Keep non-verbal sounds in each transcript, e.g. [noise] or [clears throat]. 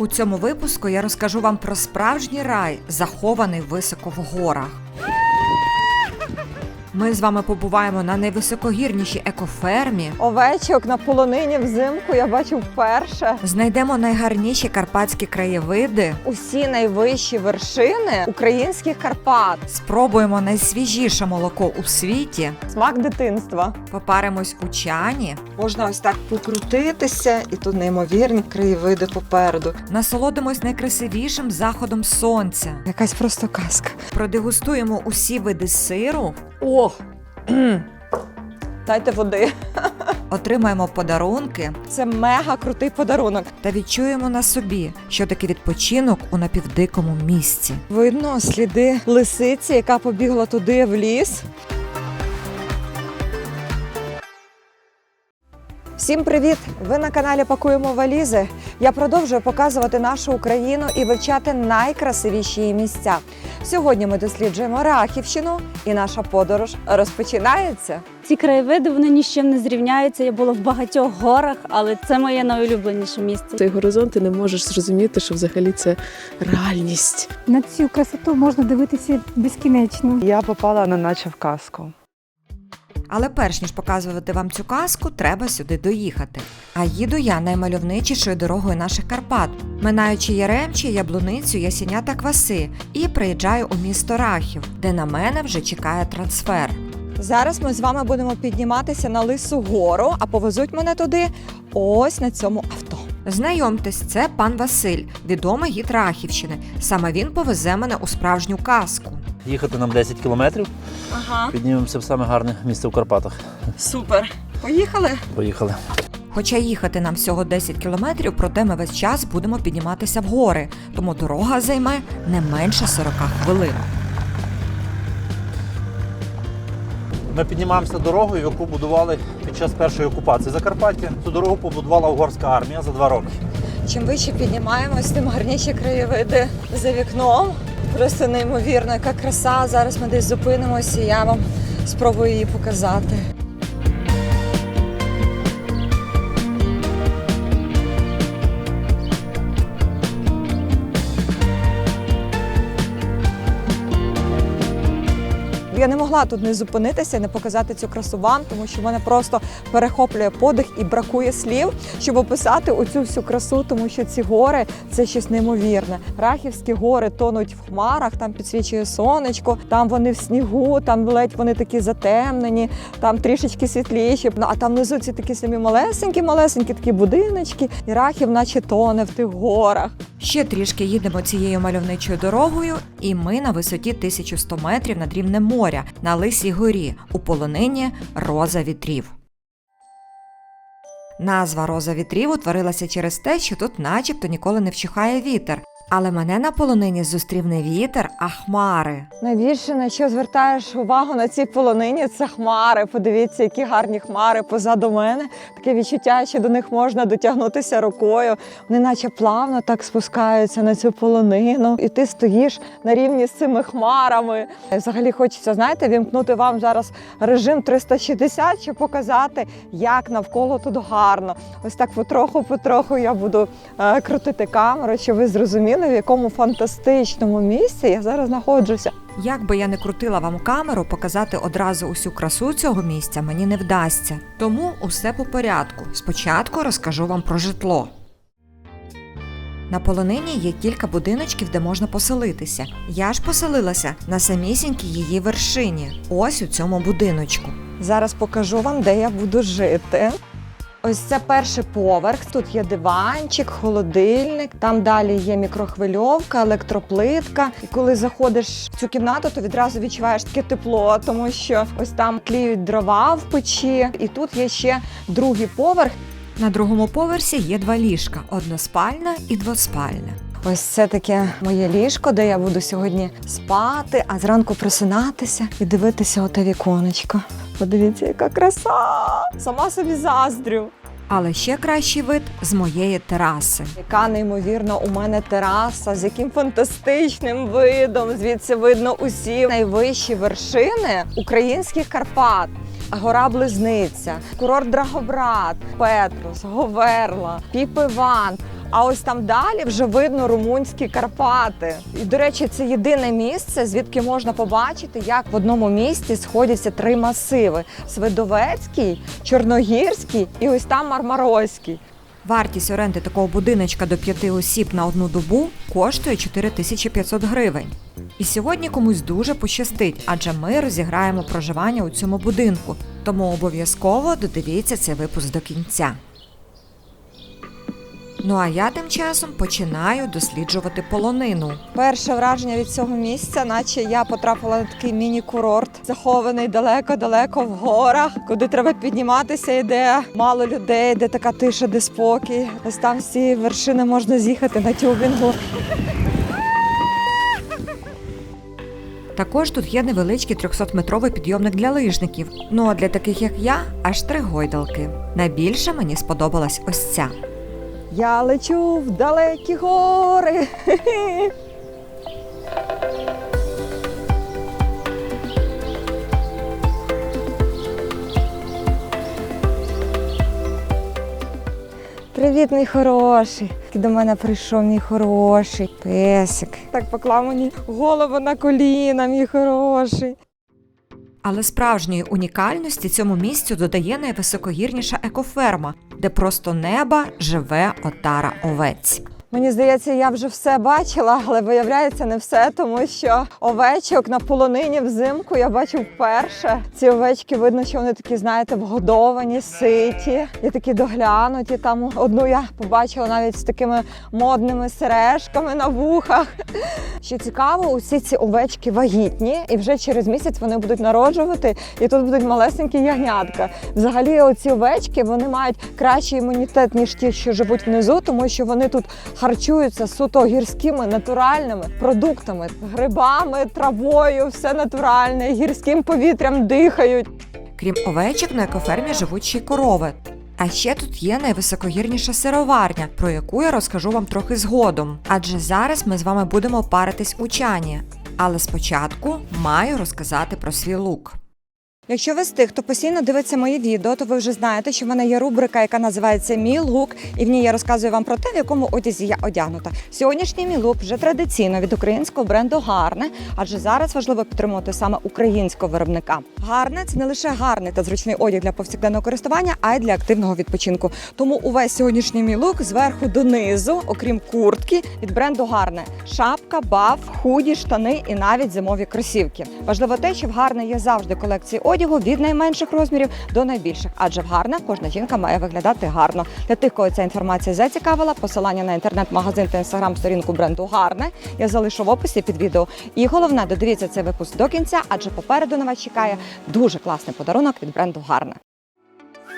У цьому випуску я розкажу вам про справжній рай, захований високо в горах. Ми з вами побуваємо на найвисокогірнішій екофермі, Овечок на полонині взимку я бачу вперше. знайдемо найгарніші карпатські краєвиди, Усі найвищі вершини українських Карпат. спробуємо найсвіжіше молоко у світі, Смак дитинства. попаримось у чані, Можна ось так покрутитися, і тут неймовірні краєвиди попереду. насолодимось найкрасивішим заходом сонця, Якась просто казка. продегустуємо усі види сиру, О! [clears throat] Дайте води. [laughs] отримаємо подарунки Це мега крутий подарунок. та відчуємо на собі, що таке відпочинок у напівдикому місці. Видно сліди лисиці, яка побігла туди в ліс. Всім привіт! Ви на каналі Пакуємо валізи. Я продовжую показувати нашу Україну і вивчати найкрасивіші її місця. Сьогодні ми досліджуємо Рахівщину, і наша подорож розпочинається. Ці краєвиди вони ні з чим не зрівняються. Я була в багатьох горах, але це моє найулюбленіше місце. Цей горизонт ти не можеш зрозуміти, що взагалі це реальність. На цю красоту можна дивитися безкінечно. Я попала на наче в казку. Але перш ніж показувати вам цю казку, треба сюди доїхати. А їду я наймальовничішою дорогою наших Карпат, минаючи Яремчі, Яблуницю, Ясіня та Кваси, і приїжджаю у місто Рахів, де на мене вже чекає трансфер. Зараз ми з вами будемо підніматися на Лису гору, а повезуть мене туди ось на цьому авто. Знайомтесь, це пан Василь, відомий гід Рахівщини. Саме він повезе мене у справжню казку. Їхати нам 10 кілометрів, Ага, піднімемося в саме гарне місце в Карпатах. супер. Поїхали. Поїхали. Хоча їхати нам всього 10 кілометрів, проте ми весь час будемо підніматися в гори, тому дорога займе не менше 40 хвилин. Ми піднімаємося дорогою, яку будували під час першої окупації Закарпаття. Цю дорогу побудувала угорська армія за два роки. Чим вище піднімаємось, тим гарніші краєвиди за вікном. Просто неймовірно, яка краса. Зараз ми десь зупинимося, і я вам спробую її показати. Я не могла тут не зупинитися, не показати цю красу вам, тому що мене просто перехоплює подих і бракує слів, щоб описати оцю всю красу, тому що ці гори це щось неймовірне. Рахівські гори тонуть в хмарах, там підсвічує сонечко, там вони в снігу, там ледь вони такі затемнені, там трішечки світліші. Ну, а там внизу ці такі самі малесенькі, малесенькі такі будиночки, і рахів, наче тоне в тих горах. Ще трішки їдемо цією мальовничою дорогою, і ми на висоті 1100 метрів над рівнем моря на Лисій горі у полонині Роза вітрів. Назва Роза вітрів утворилася через те, що тут начебто ніколи не вчихає вітер. Але мене на полонині зустрів не вітер, а хмари. Найбільше на що звертаєш увагу на цій полонині, це хмари. Подивіться, які гарні хмари позаду мене. Таке відчуття, що до них можна дотягнутися рукою. Вони наче плавно так спускаються на цю полонину, і ти стоїш на рівні з цими хмарами. Взагалі хочеться, знаєте, вімкнути вам зараз режим 360, щоб показати, як навколо тут гарно. Ось так потроху-потроху я буду е, крутити камеру, щоб ви зрозуміли, в якому фантастичному місці я зараз знаходжуся. Як би я не крутила вам камеру, показати одразу усю красу цього місця мені не вдасться. Тому усе по порядку. Спочатку розкажу вам про житло. На полонині є кілька будиночків, де можна поселитися. Я ж поселилася на самісінькій її вершині, ось у цьому будиночку. Зараз покажу вам, де я буду жити. Ось це перший поверх. Тут є диванчик, холодильник. Там далі є мікрохвильовка, електроплитка. І коли заходиш в цю кімнату, то відразу відчуваєш таке тепло, тому що ось там тліють дрова в печі. І тут є ще другий поверх. На другому поверсі є два ліжка: односпальне і двоспальне. Ось це таке моє ліжко, де я буду сьогодні спати, а зранку просинатися і дивитися оте віконечко. Подивіться, яка краса! Сама собі заздрю. Але ще кращий вид з моєї тераси. Яка неймовірна у мене тераса, з яким фантастичним видом. Звідси видно усі найвищі вершини українських Карпат. Гора Близниця, курорт Драгобрат, Петрус, Говерла, Піп Іван. А ось там далі вже видно румунські Карпати. І, до речі, це єдине місце, звідки можна побачити, як в одному місті сходяться три масиви: Свидовецький, Чорногірський і ось там Мармарозький. Вартість оренди такого будиночка до п'яти осіб на одну добу коштує 4500 гривень. І сьогодні комусь дуже пощастить, адже ми розіграємо проживання у цьому будинку. Тому обов'язково додивіться цей випуск до кінця. Ну а я тим часом починаю досліджувати полонину. Перше враження від цього місця, наче я потрапила на такий міні-курорт, захований далеко-далеко в горах, куди треба підніматися, і де мало людей, де така тиша, де спокій. Ось там з цієї вершини можна з'їхати на тюбінгу. Також тут є невеличкий 300-метровий підйомник для лижників. Ну а для таких як я аж три гойдалки. Найбільше мені сподобалась ось ця. Я лечу в далекі гори. Привіт, мій хороший. До мене прийшов мій хороший песик. Так поклав мені голову на коліна, мій хороший. Але справжньої унікальності цьому місцю додає найвисокогірніша екоферма, де просто неба живе отара овець. Мені здається, я вже все бачила, але виявляється не все, тому що овечок на полонині взимку я бачу вперше. Ці овечки видно, що вони такі, знаєте, вгодовані, ситі і такі доглянуті. Там одну я побачила навіть з такими модними сережками на вухах. Що цікаво, усі ці овечки вагітні, і вже через місяць вони будуть народжувати, і тут будуть малесенькі ягнятка. Взагалі, оці овечки вони мають кращий імунітет, ніж ті, що живуть внизу, тому що вони тут харчуються суто гірськими натуральними продуктами, грибами, травою, все натуральне, гірським повітрям дихають. Крім овечок, на екофермі живуть ще й корови. А ще тут є найвисокогірніша сироварня, про яку я розкажу вам трохи згодом. Адже зараз ми з вами будемо паритись у чані. Але спочатку маю розказати про свій лук. Якщо ви з тих, хто постійно дивиться мої відео, то ви вже знаєте, що в мене є рубрика, яка називається Мій лук, і в ній я розказую вам про те, в якому одязі я одягнута. Сьогоднішній мій лук вже традиційно від українського бренду Гарне, адже зараз важливо підтримувати саме українського виробника. Гарне це не лише гарний та зручний одяг для повсякденного користування, а й для активного відпочинку. Тому увесь сьогоднішній мій лук зверху донизу, окрім куртки, від бренду Гарне. Шапка, баф, худі, штани і навіть зимові кросівки. Важливо те, що в Гарне є завжди колекції одягу від найменших розмірів до найбільших, адже в Гарне кожна жінка має виглядати гарно. Для тих, кого ця інформація зацікавила, посилання на інтернет-магазин та інстаграм-сторінку бренду Гарне я залишу в описі під відео. І головне, додивіться цей випуск до кінця, адже попереду на вас чекає дуже класний подарунок від бренду Гарне.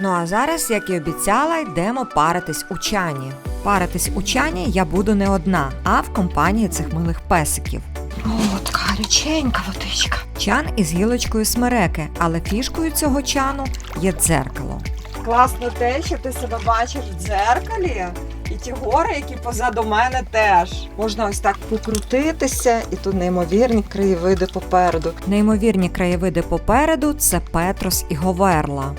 Ну а зараз, як і обіцяла, йдемо паритись у чані. Паритись у чані я буду не одна, а в компанії цих милих песиків. Гаряченька водичка. Чан із гілочкою смереки, але фішкою цього чану є дзеркало. Класно те, що ти себе бачиш в дзеркалі, і ті гори, які позаду мене теж. Можна ось так покрутитися, і тут неймовірні краєвиди попереду. Неймовірні краєвиди попереду це Петрос і Говерла.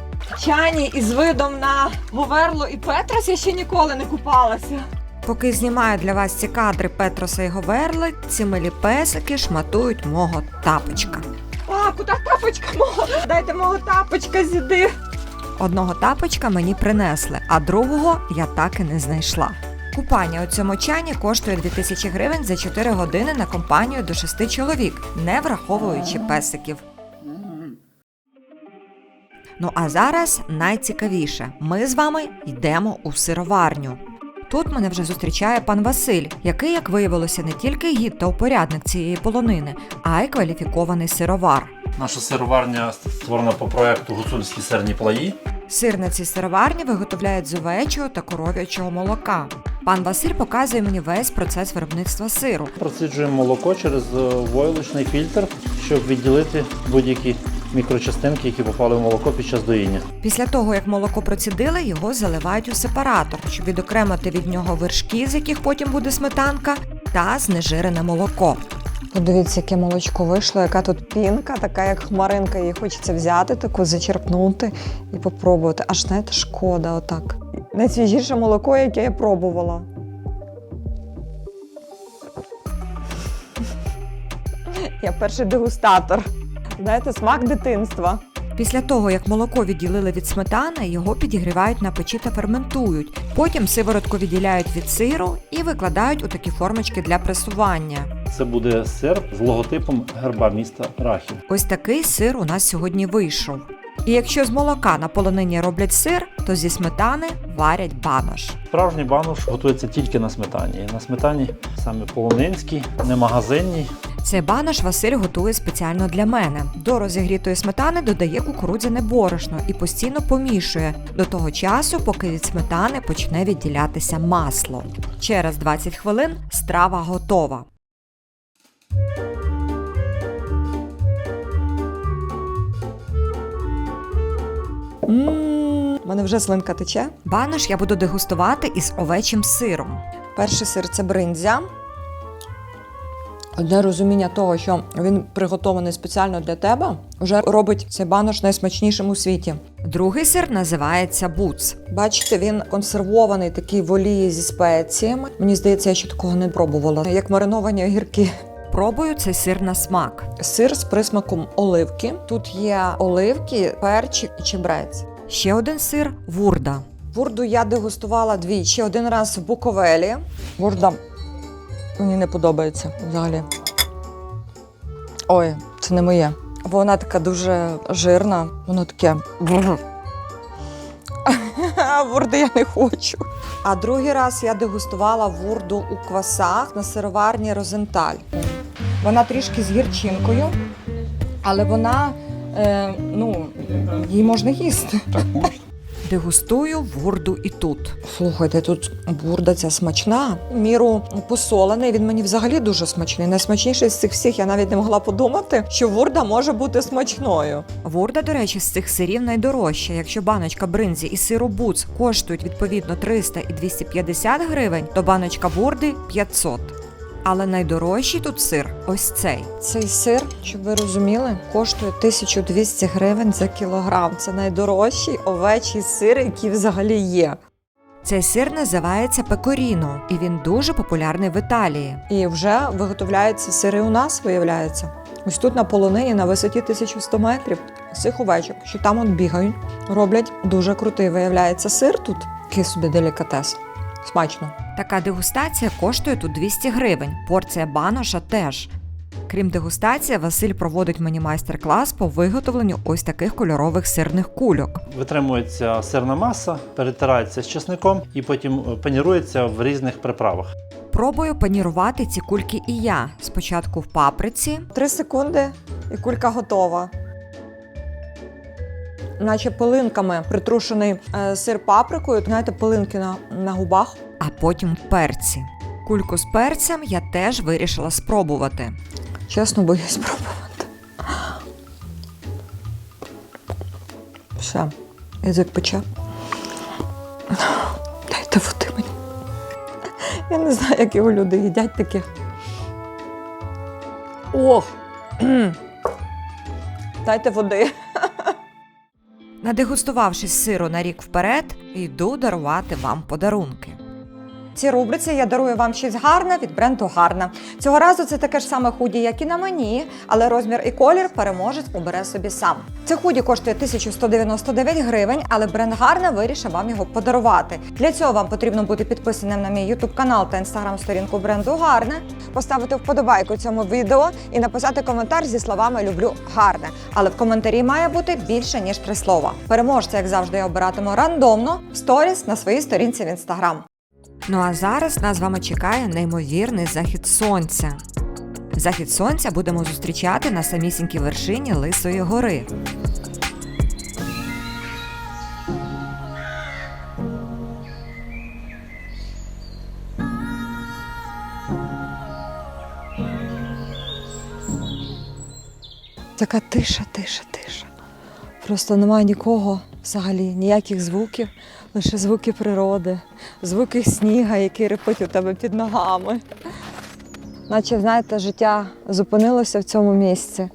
Чані із видом на Говерлу і Петрос я ще ніколи не купалася. Поки знімаю для вас ці кадри Петроса і Говерли, ці милі песики шматують мого тапочка. А, куди тапочка мого? Дайте мого тапочка сюди. Одного тапочка мені принесли, а другого я так і не знайшла. Купання у цьому чані коштує 2000 гривень за 4 години на компанію до 6 чоловік, не враховуючи песиків. Ну а зараз найцікавіше. Ми з вами йдемо у сироварню. Тут мене вже зустрічає пан Василь, який, як виявилося, не тільки гід та упорядник цієї полонини, а й кваліфікований сировар. Наша сироварня створена по проекту Гуцульські серні плаї. Сир на цій сироварні виготовляють з овечого та коров'ячого молока. Пан Василь показує мені весь процес виробництва сиру. Проциджуємо молоко через е, войлочний фільтр, щоб відділити будь-які мікрочастинки, які попали в молоко під час доїння. Після того, як молоко процідили, його заливають у сепаратор, щоб відокремити від нього вершки, з яких потім буде сметанка, та знежирене молоко. Подивіться, яке молочко вийшло, яка тут пінка, така як хмаринка. Її хочеться взяти, таку зачерпнути і попробувати. Аж знаєте, шкода, отак. Найсвіжіше молоко, яке я пробувала. Я перший дегустатор. Знаєте, смак дитинства. Після того, як молоко відділили від сметани, його підігрівають на печі та ферментують. Потім сиворотку відділяють від сиру і викладають у такі формочки для пресування. Це буде сир з логотипом герба міста Рахів. Ось такий сир у нас сьогодні вийшов. І якщо з молока на полонині роблять сир, то зі сметани варять банош. Справжній бануш готується тільки на сметані. На сметані саме полонинський, не магазинній. Цей банош Василь готує спеціально для мене. До розігрітої сметани додає кукурудзяне борошно і постійно помішує до того часу, поки від сметани почне відділятися масло. Через 20 хвилин страва готова. М, У мене вже слинка тече. Банош я буду дегустувати із овечим сиром. Перший сир це бриндзя. Одне розуміння того, що він приготований спеціально для тебе, вже робить цей банош найсмачнішим у світі. Другий сир називається буц. Бачите, він консервований такий в олії зі спеціями. Мені здається, я ще такого не пробувала. Як мариновані огірки. Пробую цей сир на смак. Сир з присмаком оливки. Тут є оливки, перчик і чебрець. Ще один сир вурда. Вурду я дегустувала двічі. Один раз в Буковелі. Вурда мені не подобається взагалі. Ой, це не моє. Вона така дуже жирна, воно таке. [laughs] Вурди я не хочу. А другий раз я дегустувала вурду у квасах на сироварні Розенталь. Вона трішки з гірчинкою, але вона, е, ну, її можна їсти. Дегустую вурду і тут. Слухайте, тут бурда ця смачна. Міру посолений. Він мені взагалі дуже смачний. Найсмачніший з цих всіх. Я навіть не могла подумати, що вурда може бути смачною. Вурда, до речі, з цих сирів найдорожча. Якщо баночка бринзі і сиру буц коштують відповідно 300 і 250 гривень, то баночка вурди 500. Але найдорожчий тут сир ось цей. Цей сир, щоб ви розуміли, коштує 1200 гривень за кілограм. Це найдорожчий овечий сир, який взагалі є. Цей сир називається пекоріно, і він дуже популярний в Італії. І вже виготовляються сири у нас, виявляється. Ось тут на полонині на висоті 1100 метрів цих овечок, що там от бігають, роблять дуже крутий, виявляється, сир тут. Який собі делікатес. Смачно. Така дегустація коштує тут 200 гривень. Порція баноша теж. Крім дегустації, Василь проводить мені майстер-клас по виготовленню ось таких кольорових сирних кульок. Витримується сирна маса, перетирається з чесником і потім е, панірується в різних приправах. Пробую панірувати ці кульки і я. Спочатку в паприці, Три секунди і кулька готова. Наче пилинками притрушений е, сир паприкою. Знаєте, пилинки на, на губах. а потім перці. Кульку з перцем я теж вирішила спробувати. Чесно, боюсь спробувати. Все, язик пече. Дайте води мені. Я не знаю, як його люди їдять таке. Ох! Дайте води. Надегустувавшись сиру на рік вперед, йду дарувати вам подарунки. Цій рубриці я дарую вам щось гарне від бренду Гарна. Цього разу це таке ж саме худі, як і на мені, але розмір і колір переможець обере собі сам. Це худі коштує 1199 гривень, але бренд Гарна вирішив вам його подарувати. Для цього вам потрібно бути підписаним на мій YouTube канал та інстаграм сторінку бренду Гарне, поставити вподобайку цьому відео і написати коментар зі словами Люблю гарне. Але в коментарі має бути більше ніж три слова. Переможця, як завжди, я обиратиму рандомно в сторіс на своїй сторінці в інстаграм. Ну а зараз нас з вами чекає неймовірний захід сонця. Захід сонця будемо зустрічати на самісінькій вершині Лисої гори. Така тиша, тиша, тиша. Просто немає нікого взагалі, ніяких звуків, лише звуки природи, звуки сніга, який репить у тебе під ногами. Наче, знаєте, життя зупинилося в цьому місці.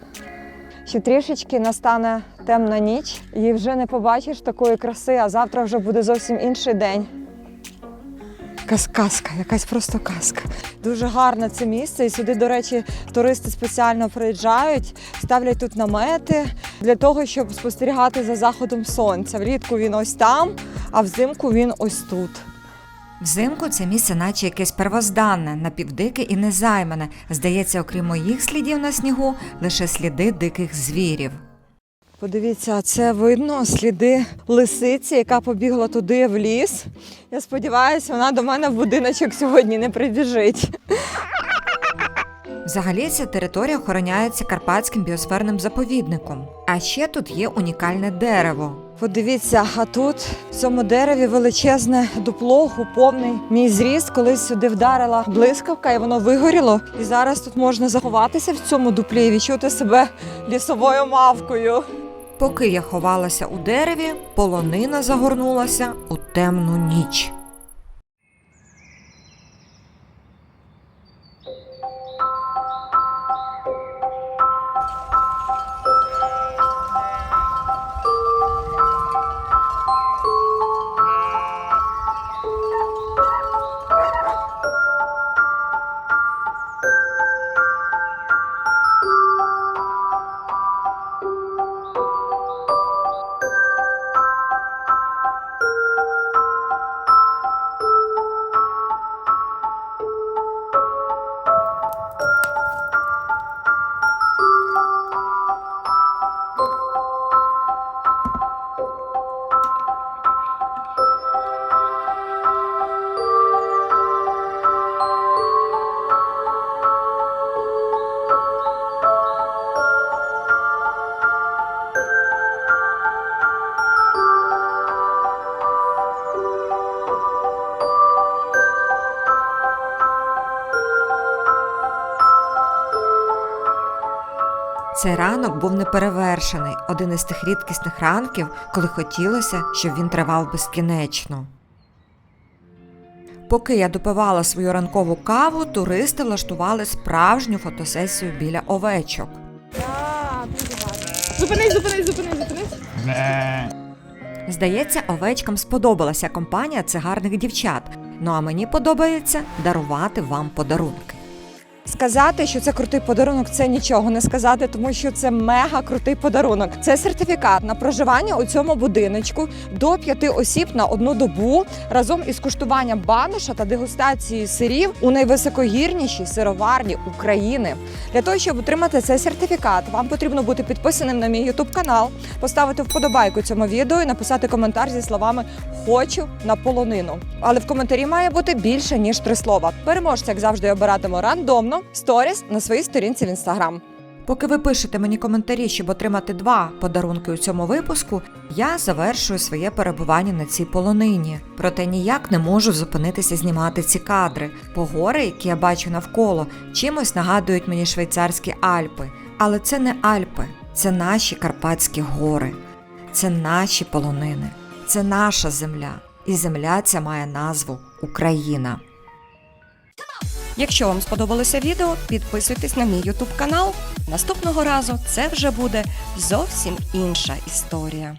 Ще трішечки настане темна ніч, і вже не побачиш такої краси, а завтра вже буде зовсім інший день. Якась казка, якась просто казка. Дуже гарне це місце. І сюди, до речі, туристи спеціально приїжджають, ставлять тут намети для того, щоб спостерігати за заходом сонця. Влітку він ось там, а взимку він ось тут. Взимку це місце, наче якесь первозданне, напівдике і незаймане. Здається, окрім моїх слідів на снігу, лише сліди диких звірів. Подивіться, це видно сліди лисиці, яка побігла туди в ліс. Я сподіваюся, вона до мене в будиночок сьогодні не прибіжить. Взагалі ця територія охороняється Карпатським біосферним заповідником. А ще тут є унікальне дерево. Подивіться, а тут в цьому дереві величезне дупло, повний мій зріст. Колись сюди вдарила блискавка, і воно вигоріло. І зараз тут можна заховатися в цьому дуплі і відчути себе лісовою мавкою. Поки я ховалася у дереві, полонина загорнулася у темну ніч. Цей ранок був неперевершений, один із тих рідкісних ранків, коли хотілося, щоб він тривав безкінечно. Поки я допивала свою ранкову каву, туристи влаштували справжню фотосесію біля овечок. Зупинись, зупинись, зупинись, зупинись. Здається, овечкам сподобалася компанія цих гарних дівчат. Ну а мені подобається дарувати вам подарунки. Сказати, що це крутий подарунок, це нічого не сказати, тому що це мега крутий подарунок. Це сертифікат на проживання у цьому будиночку до п'яти осіб на одну добу разом із куштуванням баноша та дегустацією сирів у найвисокогірнішій сироварні України. Для того, щоб отримати цей сертифікат, вам потрібно бути підписаним на мій YouTube канал, поставити вподобайку цьому відео і написати коментар зі словами Хочу на полонину. Але в коментарі має бути більше ніж три слова. Переможця, як завжди, обиратиму рандомно сторіс на своїй сторінці в інстаграм. Поки ви пишете мені коментарі, щоб отримати два подарунки у цьому випуску, я завершую своє перебування на цій полонині. Проте ніяк не можу зупинитися знімати ці кадри. Бо гори, які я бачу навколо, чимось нагадують мені швейцарські Альпи. Але це не Альпи, це наші Карпатські гори, це наші полонини, це наша земля. І земля ця має назву Україна. Якщо вам сподобалося відео, підписуйтесь на мій YouTube канал. Наступного разу це вже буде зовсім інша історія.